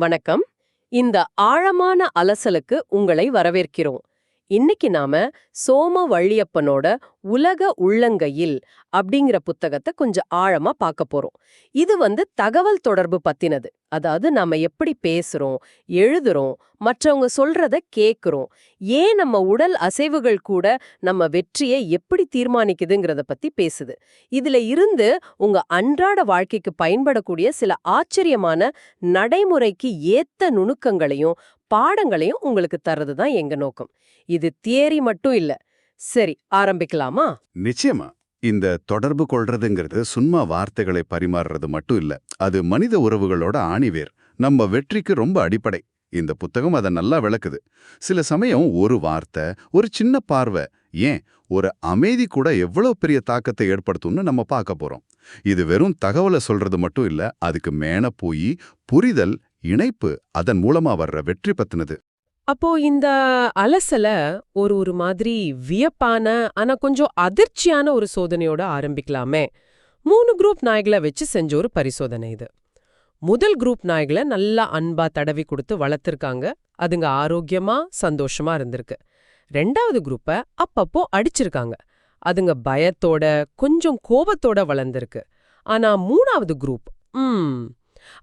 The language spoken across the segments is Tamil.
வணக்கம். இந்த ஆழமான அலசலுக்கு உங்களை வரவேற்கிறோம். இன்னைக்கு நாம சோம வள்ளியப்பனோட உலக உள்ளங்கையில் அப்படிங்கிற புத்தகத்தை கொஞ்சம் ஆழமா பார்க்க போறோம். இது வந்து தகவல் தொடர்பு பத்தினது. அதாவது நாம எப்படி பேசுறோம் எழுதுறோம் மற்றவங்க சொல்றத கேக்குறோம். ஏன் நம்ம உடல் அசைவுகள் கூட நம்ம வெற்றியை எப்படி தீர்மானிக்குதுங்கிறத பத்தி பேசுது. இதுல இருந்து உங்க அன்றாட வாழ்க்கைக்கு பயன்படக்கூடிய சில ஆச்சரியமான நடைமுறைக்கு ஏத்த நுணுக்கங்களையும் பாடங்களையும் உங்களுக்கு தர்றது தான் எங்க நோக்கம். இது தியரி மட்டும் இல்ல சரி ஆரம்பிக்கலாமா? நிச்சயமா. இந்த தொடர்பு கொள்றதுங்கிறது சும்மா வார்த்தைகளை பரிமாறுறது மட்டும் இல்ல. அது மனித உறவுகளோட ஆணிவேர். நம்ம வெற்றிக்கு ரொம்ப அடிப்படை. இந்த புத்தகம் அதை நல்லா விளக்குது. சில சமயம் ஒரு வார்த்தை ஒரு சின்ன பார்வை ஏன்? ஒரு அமைதி கூட எவ்வளவு பெரிய தாக்கத்தை ஏற்படுத்தும்னு நம்ம பார்க்க போறோம். இது வெறும் தகவலை சொல்றது மட்டும் இல்ல அதுக்கு மேல போய் புரிதல் இணைப்பு அதன் மூலமா வர்ற வெற்றி பத்தினது. அப்போ இந்த அலசல ஒரு ஒரு மாதிரி வியப்பான ஆனா கொஞ்சம் அதிர்ச்சியான ஒரு சோதனையோட ஆரம்பிக்கலாமே. மூணு குரூப் நாய்களை வச்சு செஞ்ச ஒரு பரிசோதனை இது. முதல் குரூப் நாய்களை நல்லா அன்பா தடவி கொடுத்து வளர்த்துருக்காங்க. அதுங்க ஆரோக்கியமா சந்தோஷமா இருந்திருக்கு. ரெண்டாவது குரூப்பை அப்பப்போ அடிச்சிருக்காங்க. அதுங்க பயத்தோட கொஞ்சம் கோபத்தோட வளர்ந்திருக்கு. ஆனா மூணாவது குரூப் ம்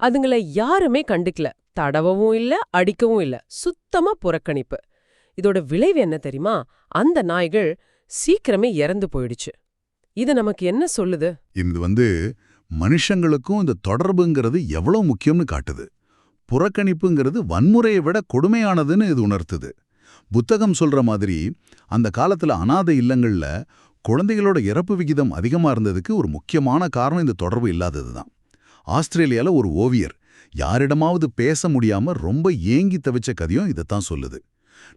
அதுங்களை யாருமே கண்டுக்கல. தடவவும் இல்ல அடிக்கவும் இல்ல. சுத்தமா புறக்கணிப்பு. இதோட விளைவு என்ன தெரியுமா? அந்த நாய்கள் சீக்கிரமே இறந்து போயிடுச்சு. இது நமக்கு என்ன சொல்லுது? இது வந்து மனுஷங்களுக்கும் இந்த தொடர்புங்கிறது எவ்வளவு முக்கியம்னு காட்டுது. புறக்கணிப்புங்கிறது வன்முறையை விட கொடுமையானதுன்னு இது உணர்த்துது. புத்தகம் சொல்ற மாதிரி அந்த காலத்துல அனாதை இல்லங்கள்ல குழந்தைகளோட இறப்பு விகிதம் அதிகமா இருந்ததுக்கு ஒரு முக்கியமான காரணம் இந்த தொடர்பு இல்லாததுதான். ஆஸ்திரேலியால ஒரு ஓவியர் யாரிடமாவது பேச முடியாம ரொம்ப ஏங்கி தவிச்ச கதையும் இதைத்தான் சொல்லுது.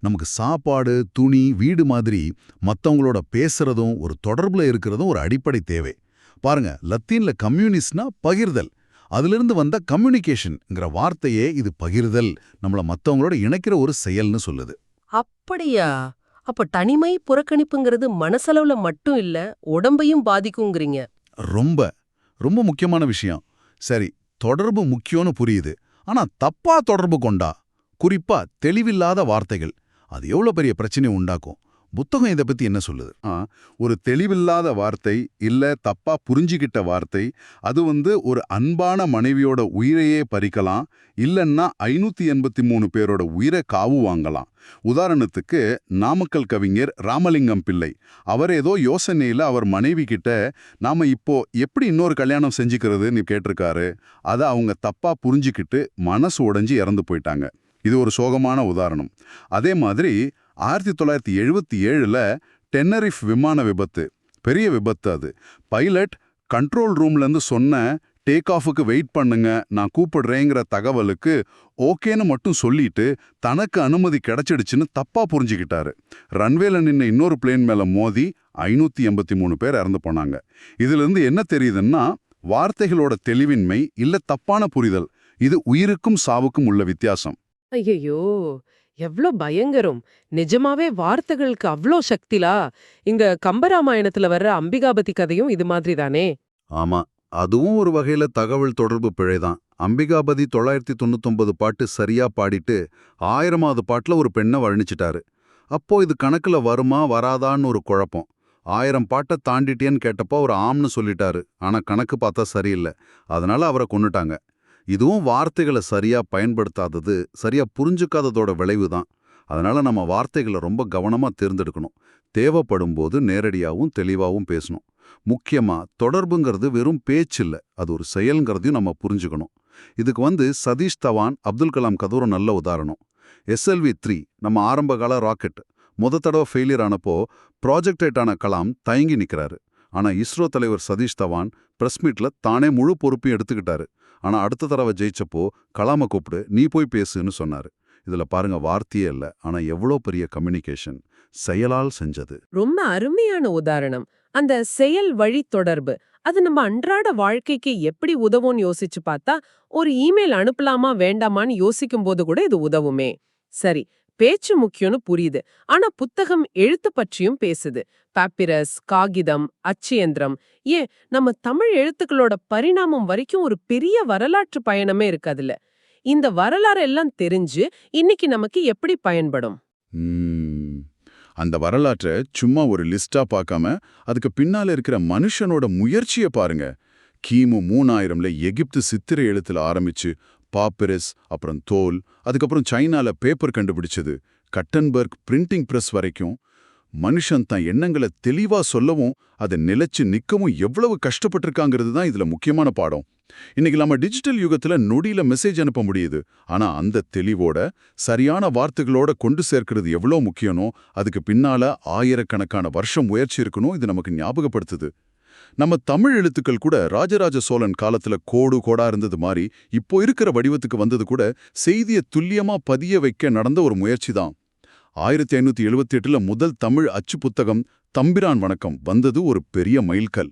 நமக்கு சாப்பாடு துணி வீடு மாதிரி மத்தவங்களோட பேசுறதும் ஒரு தொடர்புல இருக்கிறதும் ஒரு அடிப்படை தேவை. பாருங்க லத்தீன்ல கம்யூனிஸ்ட்னா பகிர்தல். அதிலிருந்து வந்த கம்யூனிகேஷன்ங்கிற வார்த்தையே இது பகிர்தல். நம்மள மத்தவங்களோட இணைக்கிற ஒரு செயல்னு சொல்லுது. அப்படியா? அப்ப தனிமை புறக்கணிப்புங்கிறது மனசளவுல மட்டும் இல்ல உடம்பையும் பாதிக்குங்கிறீங்க. ரொம்ப. ரொம்ப முக்கியமான விஷயம். சரி தொடர்பு முக்கியம்னு புரியுது. ஆனா தப்பா தொடர்பு கொண்டா குறிப்பா தெளிவில்லாத வார்த்தைகள் அது எவ்வளோ பெரிய பிரச்சனை உண்டாக்கும்? புத்தகம் இதை பத்தி என்ன சொல்லுது? ஆ, ஒரு தெளிவில்லாத வார்த்தை இல்ல தப்பா புரிஞ்சுக்கிட்ட வார்த்தை அது வந்து ஒரு அன்பான மனைவியோட உயிரையே பறிக்கலாம் இல்லன்னா ஐநூத்தி எண்பத்தி மூணு பேரோட உயிரை காவு வாங்கலாம். உதாரணத்துக்கு நாமக்கல் கவிஞர் ராமலிங்கம் பிள்ளை. அவர் ஏதோ யோசனையில அவர் மனைவி கிட்ட நாம இப்போ எப்படி இன்னொரு கல்யாணம் செஞ்சுக்கிறதுன்னு கேட்டிருக்காரு. அதை அவங்க தப்பா புரிஞ்சுக்கிட்டு மனசு உடைஞ்சு இறந்து போயிட்டாங்க. இது ஒரு சோகமான உதாரணம். அதே மாதிரி ஆயிரத்தி தொள்ளாயிரத்தி எழுபத்தி ஏழுல டென்னரிஃப் விமான விபத்து. பெரிய விபத்து அது. பைலட் கண்ட்ரோல் ரூம்லேருந்து சொன்ன டேக் ஆஃபுக்கு வெயிட் பண்ணுங்க நான் கூப்பிடுறேங்கிற தகவலுக்கு ஓகேன்னு மட்டும் சொல்லிட்டு தனக்கு அனுமதி கிடைச்சிடுச்சுன்னு தப்பா புரிஞ்சுக்கிட்டாரு. ரன்வேல நின்ன இன்னொரு பிளேன் மேல மோதி ஐநூத்தி எண்பத்தி மூணு பேர் இறந்து போனாங்க. இதுல இருந்து என்ன தெரியுதுன்னா வார்த்தைகளோட தெளிவின்மை இல்ல தப்பான புரிதல். இது உயிருக்கும் சாவுக்கும் உள்ள வித்தியாசம். ஐயோ எவ்ளோ பயங்கரம். நிஜமாவே வார்த்தைகளுக்கு அவ்ளோ சக்திலா? இங்க கம்பராமாயணத்துல வர்ற அம்பிகாபதி கதையும் இது மாதிரி தானே? ஆமா அதுவும் ஒரு வகையில தகவல் தொடர்பு பிழைதான். அம்பிகாபதி தொள்ளாயிரத்தி தொண்ணூத்தொன்பது பாட்டு சரியா பாடிட்டு ஆயிரமாவது பாட்டுல ஒரு பெண்ணை வர்ணிச்சிட்டாரு. அப்போ இது கணக்குல வருமா வராதான்னு ஒரு குழப்பம். ஆயிரம் பாட்டை தாண்டிட்டேன்னு கேட்டப்போ அவர் ஆம்னு சொல்லிட்டாரு. ஆனா கணக்கு பார்த்தா சரியில்லை. அதனால அவரை கொன்னுட்டாங்க. இதுவும் வார்த்தைகளை சரியா பயன்படுத்தாதது சரியா புரிஞ்சுக்காததோட விளைவு தான் அதனால நம்ம வார்த்தைகளை ரொம்ப கவனமா தேர்ந்தெடுக்கணும். தேவைப்படும் போது நேரடியாகவும் தெளிவாகவும் பேசணும். முக்கியமா தொடர்புங்கிறது வெறும் பேச்சில்ல அது ஒரு செயல்ங்கிறதையும் நம்ம புரிஞ்சுக்கணும். இதுக்கு வந்து சதீஷ் தவான் அப்துல் கலாம் கதை நல்ல உதாரணம். எஸ்எல்வி த்ரீ நம்ம ஆரம்பகால ராக்கெட். முத தடவை ஃபெயிலியர் ஆனப்போ ப்ராஜெக்டேட்டான கலாம் தயங்கி நிற்கிறாரு ஆனா இஸ்ரோ தலைவர் சதீஷ் தவான் பிரஸ் தானே முழு பொறுப்பையும் எடுத்துக்கிட்டாரு. ஆனா அடுத்த தடவை ஜெயிச்சப்போ கலாமை கூப்பிடு நீ போய் பேசுன்னு சொன்னாரு. இதுல பாருங்க வார்த்தையே இல்ல. ஆனா எவ்வளோ பெரிய கம்யூனிகேஷன் செயலால் செஞ்சது. ரொம்ப அருமையான உதாரணம். அந்த செயல் வழி தொடர்பு. அது நம்ம அன்றாட வாழ்க்கைக்கு எப்படி உதவும்னு யோசிச்சு பார்த்தா ஒரு இமெயில் அனுப்பலாமா வேண்டாமான்னு யோசிக்கும் போது கூட இது உதவுமே. சரி பேச்சு முக்கியம்னு புரியுது. ஆனா புத்தகம் எழுத்து பற்றியும் பேசுது. பாப்பிரஸ் காகிதம் அச்சியந்திரம். ஏன்? நம்ம தமிழ் எழுத்துக்களோட பரிணாமம் வரைக்கும் ஒரு பெரிய வரலாற்று பயணமே இருக்கு அதுல இந்த வரலாறு எல்லாம் தெரிஞ்சு இன்னைக்கு நமக்கு எப்படி பயன்படும்? அந்த வரலாற்றை சும்மா ஒரு லிஸ்டா பார்க்காம அதுக்கு பின்னால இருக்கிற மனுஷனோட முயற்சியை பாருங்க. கிமு மூணாயிரம்ல எகிப்து சித்திரை எழுத்துல ஆரம்பிச்சு பாப்பிரஸ் அப்புறம் தோல் அதுக்கப்புறம் சைனால பேப்பர் கண்டுபிடிச்சது. கட்டன்பர்க் பிரிண்டிங் பிரஸ் வரைக்கும். மனுஷன் தன் எண்ணங்களை தெளிவா சொல்லவும் அதை நிலைச்சு நிக்கவும் எவ்வளவு கஷ்டப்பட்டிருக்காங்கிறது தான் இதுல முக்கியமான பாடம். இன்னைக்கு நம்ம டிஜிட்டல் யுகத்துல நொடியில மெசேஜ் அனுப்ப முடியுது. ஆனா அந்த தெளிவோட சரியான வார்த்தைகளோட கொண்டு சேர்க்கிறது எவ்வளோ முக்கியனோ அதுக்கு பின்னால ஆயிரக்கணக்கான வருஷம் முயற்சி இருக்கணும் இது நமக்கு ஞாபகப்படுத்துது. நம்ம தமிழ் எழுத்துக்கள் கூட ராஜராஜ சோழன் காலத்துல கோடு கோடா இருந்தது மாதிரி இப்போ இருக்கிற வடிவத்துக்கு வந்தது கூட செய்தியை துல்லியமா பதிய வைக்க நடந்த ஒரு முயற்சி தான் ஆயிரத்தி ஐநூத்தி எழுபத்தி எட்டுல முதல் தமிழ் அச்சு புத்தகம் தம்பிரான் வணக்கம் வந்தது ஒரு பெரிய மைல்கல்.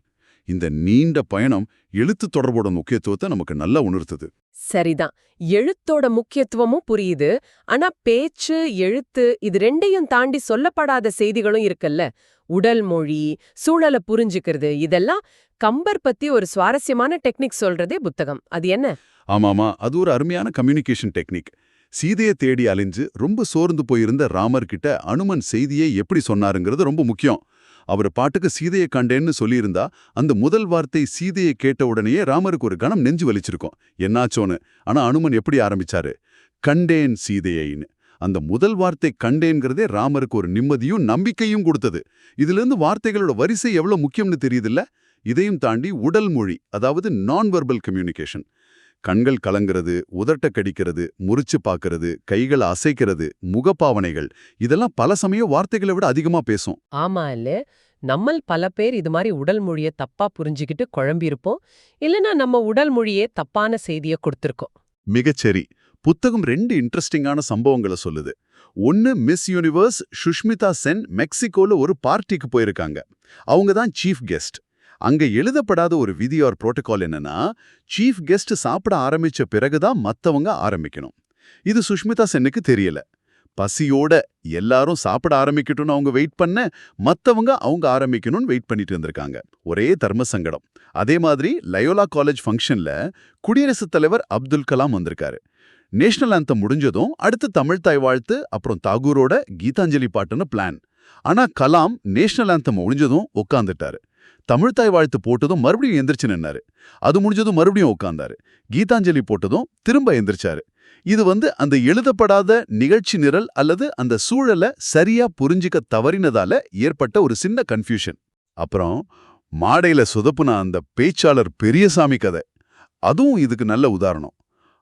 இந்த நீண்ட பயணம் எழுத்து தொடர்போட முக்கியத்துவத்தை நமக்கு நல்லா உணர்த்துது. சரிதான். எழுத்தோட முக்கியத்துவமும் புரியுது. ஆனா பேச்சு எழுத்து இது ரெண்டையும் தாண்டி சொல்லப்படாத செய்திகளும் இருக்குல்ல. உடல் மொழி சூழலை புரிஞ்சுக்கிறது இதெல்லாம் கம்பர் பத்தி ஒரு சுவாரஸ்யமான டெக்னிக் சொல்றதே புத்தகம். அது என்ன? ஆமாமா அது ஒரு அருமையான கம்யூனிகேஷன் டெக்னிக். சீதையை தேடி அலைஞ்சு ரொம்ப சோர்ந்து போயிருந்த ராமர் கிட்ட அனுமன் செய்தியை எப்படி சொன்னாருங்கிறது ரொம்ப முக்கியம். அவர் பாட்டுக்கு சீதையை கண்டேன்னு சொல்லியிருந்தா அந்த முதல் வார்த்தை சீதையை கேட்ட உடனேயே ராமருக்கு ஒரு கணம் நெஞ்சு வலிச்சிருக்கும். என்னாச்சோன்னு? ஆனா அனுமன் எப்படி ஆரம்பிச்சாரு? கண்டேன் சீதையைன்னு. அந்த முதல் வார்த்தை கண்டேன்கிறதே ராமருக்கு ஒரு நிம்மதியும் நம்பிக்கையும் கொடுத்தது. இதிலிருந்து வார்த்தைகளோட வரிசை எவ்வளோ முக்கியம்னு தெரியுதில்ல? இதையும் தாண்டி உடல் மொழி அதாவது நான் வெர்பல் கம்யூனிகேஷன் கண்கள் கலங்கிறது உதட்ட கடிக்கிறது முறிச்சு பார்க்கறது கைகளை அசைக்கிறது முகப்பாவனைகள். இதெல்லாம் பல சமயம் வார்த்தைகளை விட அதிகமா பேசும். ஆமா இல்ல நம்மள் பல பேர் இது மாதிரி உடல் மொழியை தப்பா புரிஞ்சுக்கிட்டு குழம்பியிருப்போம். இல்லனா நம்ம உடல் மொழியே தப்பான செய்தியை கொடுத்திருக்கோம். மிகச்சரி புத்தகம் ரெண்டு இன்ட்ரெஸ்டிங்கான சம்பவங்களை சொல்லுது. ஒன்னு மிஸ் யூனிவர்ஸ் சுஷ்மிதா சென் மெக்சிகோல ஒரு பார்ட்டிக்கு போயிருக்காங்க. அவங்க தான் சீஃப் கெஸ்ட். அங்க எழுதப்படாத ஒரு விதி ஆர் புரோட்டோகால் என்னன்னா சீஃப் கெஸ்ட் சாப்பிட ஆரம்பிச்ச பிறகுதான் மத்தவங்க ஆரம்பிக்கணும். இது சுஷ்மிதா சென்னுக்கு தெரியல. பசியோட எல்லாரும் சாப்பிட ஆரம்பிக்கட்டும்னு அவங்க வெயிட் பண்ண மத்தவங்க அவங்க ஆரம்பிக்கணும்னு வெயிட் பண்ணிட்டு இருந்திருக்காங்க. ஒரே தர்ம சங்கடம். அதே மாதிரி லயோலா காலேஜ் ஃபங்க்ஷன்ல குடியரசுத் தலைவர் அப்துல் கலாம் வந்திருக்காரு. நேஷனல் ஆந்தம் முடிஞ்சதும் அடுத்து தமிழ் தாய் வாழ்த்து அப்புறம் தாகூரோட கீதாஞ்சலி பாட்டுன்னு பிளான் ஆனா கலாம் நேஷனல் ஆந்தம் முடிஞ்சதும் உட்காந்துட்டாரு தமிழ்த்தாய் வாழ்த்து போட்டதும் மறுபடியும் எந்திரிச்சு நின்னாரு. அது முடிஞ்சதும் மறுபடியும் உட்கார்ந்தாரு. கீதாஞ்சலி போட்டதும் திரும்ப எந்திரிச்சாரு. இது வந்து அந்த எழுதப்படாத நிகழ்ச்சி நிரல் அல்லது அந்த சூழலை சரியா புரிஞ்சிக்க தவறினதால ஏற்பட்ட ஒரு சின்ன கன்ஃபியூஷன் அப்புறம் மாடையில சொதப்புன அந்த பேச்சாளர் பெரியசாமி கதை. அதுவும் இதுக்கு நல்ல உதாரணம்.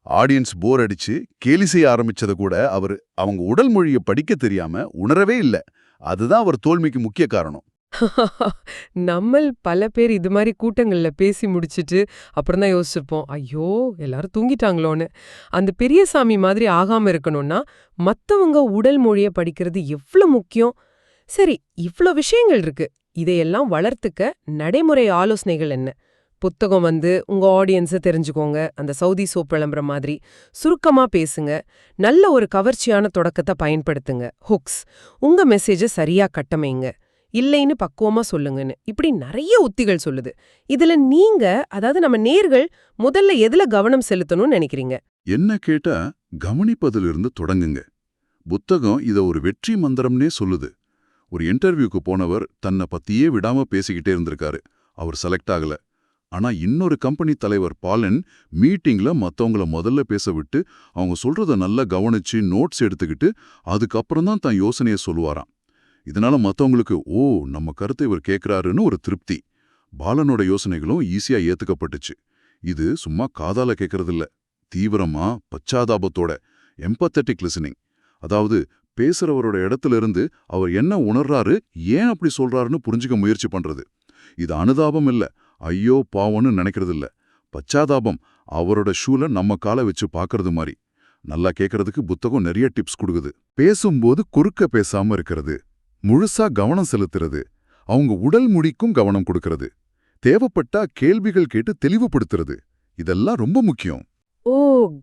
ஆடியன்ஸ் போர் அடிச்சு கேலி செய்ய ஆரம்பிச்சதை கூட அவர் அவங்க உடல் மொழியை படிக்க தெரியாம உணரவே இல்ல. அதுதான் அவர் தோல்விக்கு முக்கிய காரணம். நம்மள் பல பேர் இது மாதிரி கூட்டங்கள்ல பேசி முடிச்சுட்டு அப்புறம் தான் யோசிச்சிருப்போம். ஐயோ எல்லாரும் தூங்கிட்டாங்களோன்னு. அந்த பெரியசாமி மாதிரி ஆகாம இருக்கணும்னா மத்தவங்க உடல் மொழிய படிக்கிறது எவ்வளோ முக்கியம்? சரி இவ்ளோ விஷயங்கள் இருக்கு. இதையெல்லாம் வளர்த்துக்க நடைமுறை ஆலோசனைகள் என்ன? புத்தகம் வந்து உங்க ஆடியன்ஸை தெரிஞ்சுக்கோங்க. அந்த சவுதி சோப் விளம்பரம் மாதிரி. சுருக்கமா பேசுங்க. நல்ல ஒரு கவர்ச்சியான தொடக்கத்தை பயன்படுத்துங்க. ஹுக்ஸ் உங்க மெசேஜை சரியா கட்டமைங்க. இல்லைன்னு பக்குவமா சொல்லுங்கன்னு. இப்படி நிறைய உத்திகள் சொல்லுது. இதுல நீங்க அதாவது நம்ம நேர்கள் முதல்ல எதுல கவனம் செலுத்தணும்னு நினைக்கிறீங்க? என்ன கேட்டா கவனிப்பதிலிருந்து தொடங்குங்க. புத்தகம் இத ஒரு வெற்றி மந்திரம்னே சொல்லுது. ஒரு இன்டர்வியூக்கு போனவர் தன்னை பத்தியே விடாம பேசிக்கிட்டே இருந்திருக்காரு. அவர் செலக்ட் ஆகல. ஆனா இன்னொரு கம்பெனி தலைவர் பாலன் மீட்டிங்ல மத்தவங்கள முதல்ல பேச விட்டு அவங்க சொல்றத நல்லா கவனிச்சு நோட்ஸ் எடுத்துக்கிட்டு அதுக்கப்புறம் தான் தன் யோசனையை சொல்லுவாராம். இதனால மத்தவங்களுக்கு ஓ நம்ம கருத்தை இவர் கேட்கிறாருன்னு ஒரு திருப்தி. பாலனோட யோசனைகளும் ஈஸியா ஏத்துக்கப்பட்டுச்சு. இது சும்மா காதால கேட்கறதில்ல தீவிரமா பச்சாதாபத்தோட எம்பத்தட்டிக் லிசனிங் அதாவது பேசுறவரோட இடத்துல இருந்து அவர் என்ன உணர்றாரு ஏன் அப்படி சொல்றாருன்னு புரிஞ்சுக்க முயற்சி பண்றது. இது அனுதாபம் இல்ல. ஐயோ பாவம்னு நினைக்கிறது இல்ல பச்சாதாபம் அவரோட ஷூல நம்ம காலை வச்சு பார்க்கறது மாதிரி நல்லா கேட்கறதுக்கு புத்தகம் நிறைய டிப்ஸ் கொடுக்குது. பேசும்போது குறுக்க பேசாம இருக்கிறது. முழுசா கவனம் செலுத்துறது அவங்க உடல் முடிக்கும் கவனம் கொடுக்கறது தேவைப்பட்டா கேள்விகள் கேட்டு தெளிவுபடுத்துறது இதெல்லாம் ரொம்ப முக்கியம். ஓ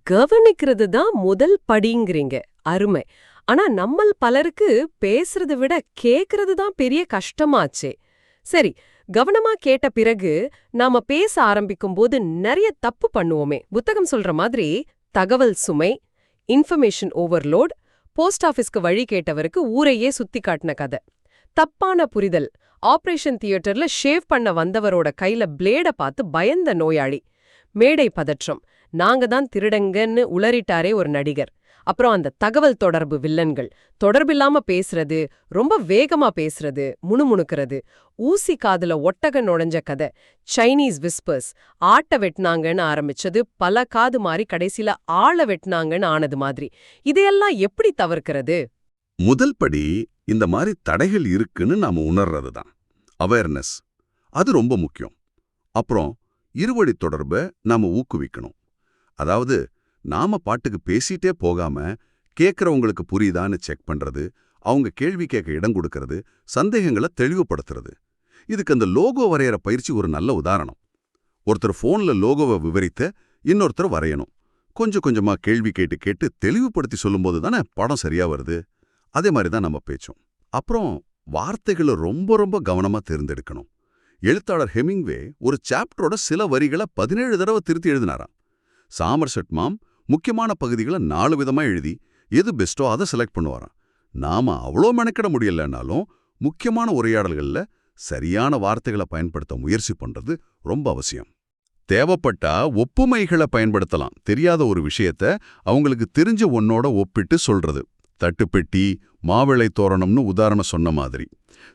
கவனிக்கிறது தான் முதல் படிங்கிறீங்க. அருமை. ஆனா நம்மள் பலருக்கு பேசுறதை விட கேக்குறது தான் பெரிய கஷ்டமாச்சே. சரி கவனமா கேட்ட பிறகு நாம பேச ஆரம்பிக்கும் போது நிறைய தப்பு பண்ணுவோமே. புத்தகம் சொல்ற மாதிரி தகவல் சுமை இன்ஃபர்மேஷன் ஓவர்லோட் போஸ்ட் ஆஃபீஸ்க்கு வழி கேட்டவருக்கு ஊரையே சுத்தி காட்டின கதை. தப்பான புரிதல். ஆபரேஷன் தியேட்டர்ல ஷேவ் பண்ண வந்தவரோட கையில பிளேட பார்த்து பயந்த நோயாளி. மேடை பதற்றம். நாங்க தான் திருடங்கன்னு உளறிட்டாரே ஒரு நடிகர். அப்புறம் அந்த தகவல் தொடர்பு வில்லன்கள். தொடர்பில்லாம பேசுறது ரொம்ப வேகமா பேசுறது முணுமுணுக்கிறது. ஊசி காதுல ஒட்டக நுழைஞ்ச கதை. சைனீஸ் விஸ்பர்ஸ் ஆட்ட வெட்டினாங்கன்னு ஆரம்பிச்சது பல காது மாறி கடைசில ஆள வெட்டினாங்கன்னு ஆனது மாதிரி. இதையெல்லாம் எப்படி தவிர்க்கிறது? முதல் படி இந்த மாதிரி தடைகள் இருக்குன்னு நாம உணர்றது தான். அவேர்னஸ் அது ரொம்ப முக்கியம். அப்புறம் இருவழி தொடர்பை நாம ஊக்குவிக்கணும். அதாவது நாம பாட்டுக்கு பேசிட்டே போகாம கேட்கறவங்களுக்கு புரியுதான்னு செக் பண்றது அவங்க கேள்வி கேட்க இடம் கொடுக்கறது சந்தேகங்களை தெளிவுபடுத்துறது. இதுக்கு அந்த லோகோ வரையற பயிற்சி ஒரு நல்ல உதாரணம். ஒருத்தர் ஃபோன்ல லோகோவை விவரித்த இன்னொருத்தர் வரையணும். கொஞ்சம் கொஞ்சமா கேள்வி கேட்டு கேட்டு தெளிவுபடுத்தி சொல்லும்போது தானே படம் சரியா வருது? அதே மாதிரி தான் நம்ம பேச்சும். அப்புறம் வார்த்தைகளை ரொம்ப ரொம்ப கவனமா தேர்ந்தெடுக்கணும். எழுத்தாளர் ஹெமிங்வே ஒரு சாப்டரோட சில வரிகளை பதினேழு தடவை திருத்தி எழுதினாராம். சாமர்செட் மாம் முக்கியமான பகுதிகளை நாலு விதமா எழுதி எது பெஸ்ட்டோ அதை செலக்ட் பண்ணுவாராம். நாம அவ்வளோ மெனக்கிட முடியலைன்னாலும் முக்கியமான உரையாடல்கள்ல சரியான வார்த்தைகளை பயன்படுத்த முயற்சி பண்றது ரொம்ப அவசியம். தேவைப்பட்டா ஒப்புமைகளை பயன்படுத்தலாம். தெரியாத ஒரு விஷயத்த அவங்களுக்கு தெரிஞ்ச ஒன்னோட ஒப்பிட்டு சொல்றது. தட்டுப்பெட்டி மாவிளை தோரணம்னு உதாரணம் சொன்ன மாதிரி.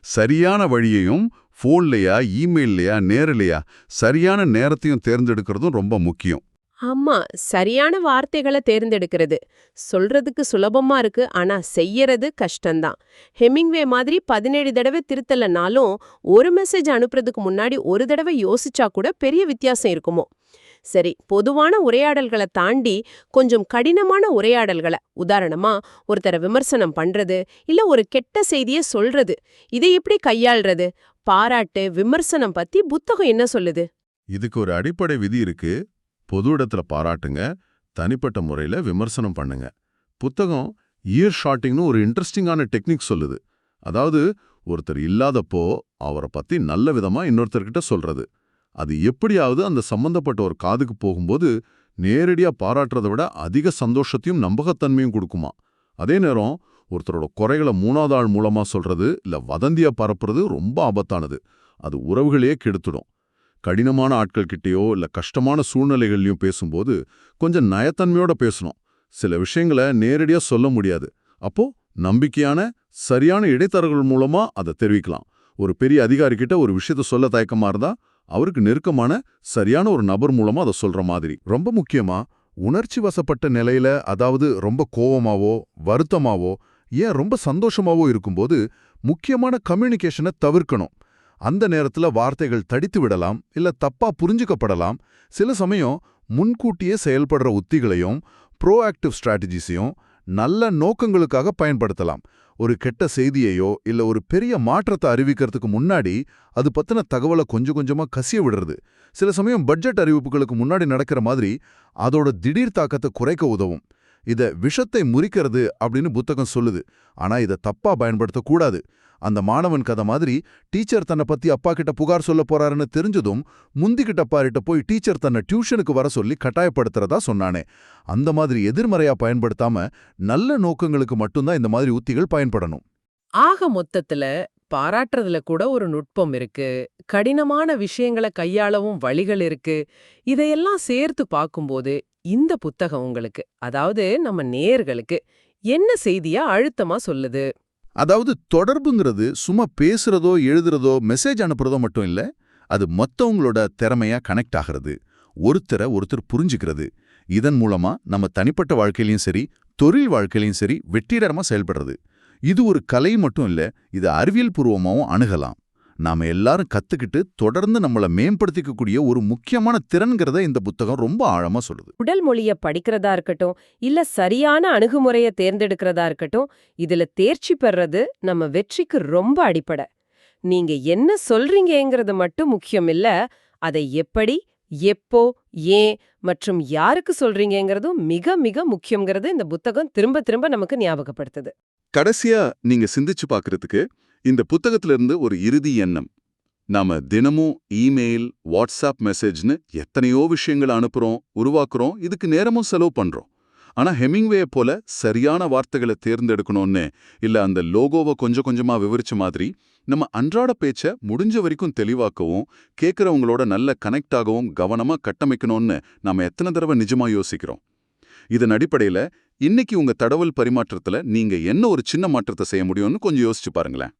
சரியான வழியையும் ஃபோன்லையா இமெயில்லையா நேரிலையா சரியான நேரத்தையும் தேர்ந்தெடுக்கிறதும் ரொம்ப முக்கியம். ஆமா சரியான வார்த்தைகளை தேர்ந்தெடுக்கிறது. சொல்றதுக்கு சுலபமா இருக்கு ஆனா செய்யறது கஷ்டம்தான். ஹெமிங்வே மாதிரி பதினேழு தடவை திருத்தலனாலும் ஒரு மெசேஜ் அனுப்புறதுக்கு முன்னாடி ஒரு தடவை யோசிச்சா கூட பெரிய வித்தியாசம் இருக்குமோ? சரி பொதுவான உரையாடல்களை தாண்டி கொஞ்சம் கடினமான உரையாடல்களை உதாரணமா ஒருத்தரை விமர்சனம் பண்றது இல்ல ஒரு கெட்ட செய்தியை சொல்றது இதை எப்படி கையாள்றது? பாராட்டு விமர்சனம் பத்தி புத்தகம் என்ன சொல்லுது? இதுக்கு ஒரு அடிப்படை விதி இருக்கு. பொது இடத்துல பாராட்டுங்க தனிப்பட்ட முறையில விமர்சனம் பண்ணுங்க. புத்தகம் இயர் ஷாட்டிங்னு ஒரு இன்ட்ரெஸ்டிங்கான டெக்னிக் சொல்லுது. அதாவது ஒருத்தர் இல்லாதப்போ அவரை பத்தி நல்ல விதமா இன்னொருத்தர்கிட்ட சொல்றது. அது எப்படியாவது அந்த சம்பந்தப்பட்ட ஒரு காதுக்கு போகும்போது நேரடியா பாராட்டுறதை விட அதிக சந்தோஷத்தையும் நம்பகத்தன்மையும் கொடுக்குமா. அதே நேரம் ஒருத்தரோட குறைகளை மூணாவது ஆள் மூலமா சொல்றது இல்ல வதந்தியா பரப்புறது ரொம்ப ஆபத்தானது. அது உறவுகளையே கெடுத்துடும். கடினமான ஆட்கள் கிட்டேயோ இல்ல கஷ்டமான சூழ்நிலைகள்லையும் பேசும்போது கொஞ்சம் நயத்தன்மையோட பேசணும். சில விஷயங்களை நேரடியா சொல்ல முடியாது. அப்போ நம்பிக்கையான சரியான இடைத்தரகர்கள் மூலமா அதை தெரிவிக்கலாம். ஒரு பெரிய அதிகாரி கிட்ட ஒரு விஷயத்த சொல்ல தயக்கமா இருந்தா அவருக்கு நெருக்கமான சரியான ஒரு நபர் மூலமா அதை சொல்ற மாதிரி. ரொம்ப முக்கியமா உணர்ச்சி வசப்பட்ட நிலையில அதாவது ரொம்ப கோவமாவோ வருத்தமாவோ ஏன் ரொம்ப சந்தோஷமாவோ இருக்கும்போது முக்கியமான கம்யூனிகேஷனை தவிர்க்கணும். அந்த நேரத்துல வார்த்தைகள் தடித்து விடலாம் இல்ல தப்பா புரிஞ்சுக்கப்படலாம். சில சமயம் முன்கூட்டியே செயல்படுற உத்திகளையும் ப்ரோஆக்டிவ் ஸ்ட்ராட்டஜிஸையும் நல்ல நோக்கங்களுக்காக பயன்படுத்தலாம். ஒரு கெட்ட செய்தியையோ இல்ல ஒரு பெரிய மாற்றத்தை அறிவிக்கிறதுக்கு முன்னாடி அது பத்தின தகவலை கொஞ்சம் கொஞ்சமா கசிய விடுறது. சில சமயம் பட்ஜெட் அறிவிப்புகளுக்கு முன்னாடி நடக்கிற மாதிரி அதோட திடீர் தாக்கத்தை குறைக்க உதவும். இத விஷத்தை முறிக்கிறது அப்படின்னு புத்தகம் சொல்லுது. ஆனா இத தப்பா பயன்படுத்தக்கூடாது. அந்த மாணவன் கதை மாதிரி டீச்சர் தன்னை பத்தி அப்பா கிட்ட புகார் சொல்ல போறாருன்னு தெரிஞ்சதும் முந்திக்கிட்ட அப்பாரிட்ட போய் டீச்சர் தன்னை டியூஷனுக்கு வர சொல்லி கட்டாயப்படுத்துறதா சொன்னானே. அந்த மாதிரி எதிர்மறையா பயன்படுத்தாம நல்ல நோக்கங்களுக்கு மட்டும்தான் இந்த மாதிரி உத்திகள் பயன்படணும். ஆக மொத்தத்துல பாராட்டுறதுல கூட ஒரு நுட்பம் இருக்கு. கடினமான விஷயங்களை கையாளவும் வழிகள் இருக்கு. இதையெல்லாம் சேர்த்து பார்க்கும்போது இந்த புத்தகம் உங்களுக்கு அதாவது நம்ம நேர்களுக்கு என்ன செய்தியா அழுத்தமா சொல்லுது? அதாவது தொடர்புங்கிறது சும்மா பேசுறதோ எழுதுறதோ மெசேஜ் அனுப்புறதோ மட்டும் இல்ல அது மத்தவங்களோட திறமையா கனெக்ட் ஆகிறது. ஒருத்தரை ஒருத்தர் புரிஞ்சுக்கிறது. இதன் மூலமா நம்ம தனிப்பட்ட வாழ்க்கையிலயும் சரி தொழில் வாழ்க்கையிலயும் சரி வெற்றிகரமாக செயல்படுறது. இது ஒரு கலை மட்டும் இல்ல இது அறிவியல் பூர்வமாகவும் அணுகலாம். நாம எல்லாரும் கத்துக்கிட்டு தொடர்ந்து நம்மள மேம்படுத்திக்கக்கூடிய ஒரு முக்கியமான திறன்கிறத இந்த புத்தகம் ரொம்ப ஆழமா சொல்லுது. உடல் மொழிய படிக்கிறதா இருக்கட்டும் இல்ல சரியான அணுகுமுறைய தேர்ந்தெடுக்கிறதா இருக்கட்டும் இதுல தேர்ச்சி பெறது நம்ம வெற்றிக்கு ரொம்ப அடிப்படை. நீங்க என்ன சொல்றீங்கங்கிறது மட்டும் முக்கியம் இல்ல அதை எப்படி எப்போ ஏன் மற்றும் யாருக்கு சொல்றீங்கங்கிறதும் மிக மிக முக்கியங்கிறது இந்த புத்தகம் திரும்ப திரும்ப நமக்கு ஞாபகப்படுத்துது. கடைசியா நீங்க சிந்திச்சு பார்க்கறதுக்கு இந்த புத்தகத்திலிருந்து ஒரு இறுதி எண்ணம். நாம தினமும் இமெயில் வாட்ஸ்அப் மெசேஜ்னு எத்தனையோ விஷயங்களை அனுப்புறோம் உருவாக்குறோம் இதுக்கு நேரமும் செலவு பண்றோம். ஆனா ஹெமிங்வே போல சரியான வார்த்தைகளை தேர்ந்தெடுக்கணும்னு இல்ல அந்த லோகோவை கொஞ்சம் கொஞ்சமா விவரிச்ச மாதிரி நம்ம அன்றாட பேச்ச முடிஞ்ச வரைக்கும் தெளிவாக்கவும் கேட்குறவங்களோட நல்ல கனெக்ட் ஆகவும் கவனமா கட்டமைக்கணும்னு நாம எத்தனை தடவை நிஜமா யோசிக்கிறோம். இதன் அடிப்படையில இன்னைக்கு உங்க தடவல் பரிமாற்றத்துல நீங்க என்ன ஒரு சின்ன மாற்றத்தை செய்ய முடியும்னு கொஞ்சம் யோசிச்சு பாருங்களேன்.